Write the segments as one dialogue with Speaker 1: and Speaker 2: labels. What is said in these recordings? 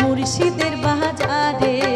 Speaker 1: মুর্শিদের বাজারে।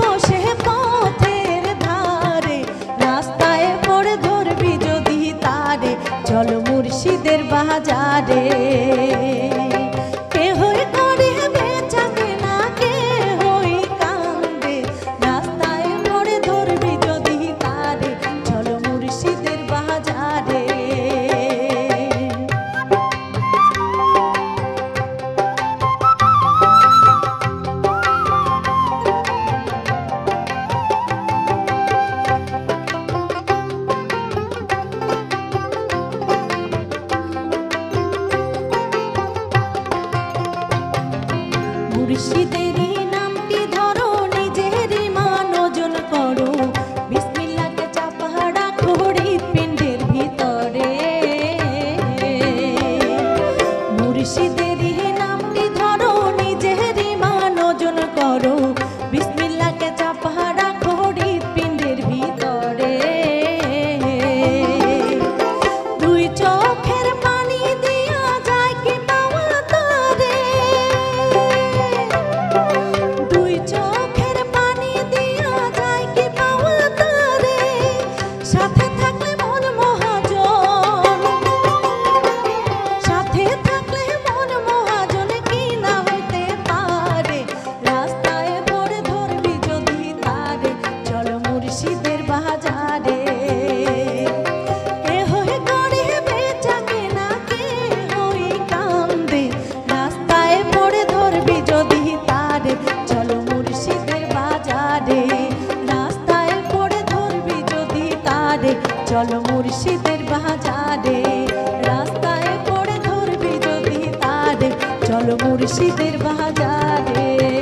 Speaker 1: বসে ধারে রাস্তায় মুর্শিদের বাজারে। তারে, রাস্তায় পড়ে ধরবি যদি তারে, চলো মুর্শিদের বাজারে। রাস্তায় পড়ে ধরবি যদি তারে, চলো মুর্শিদের বাজারে।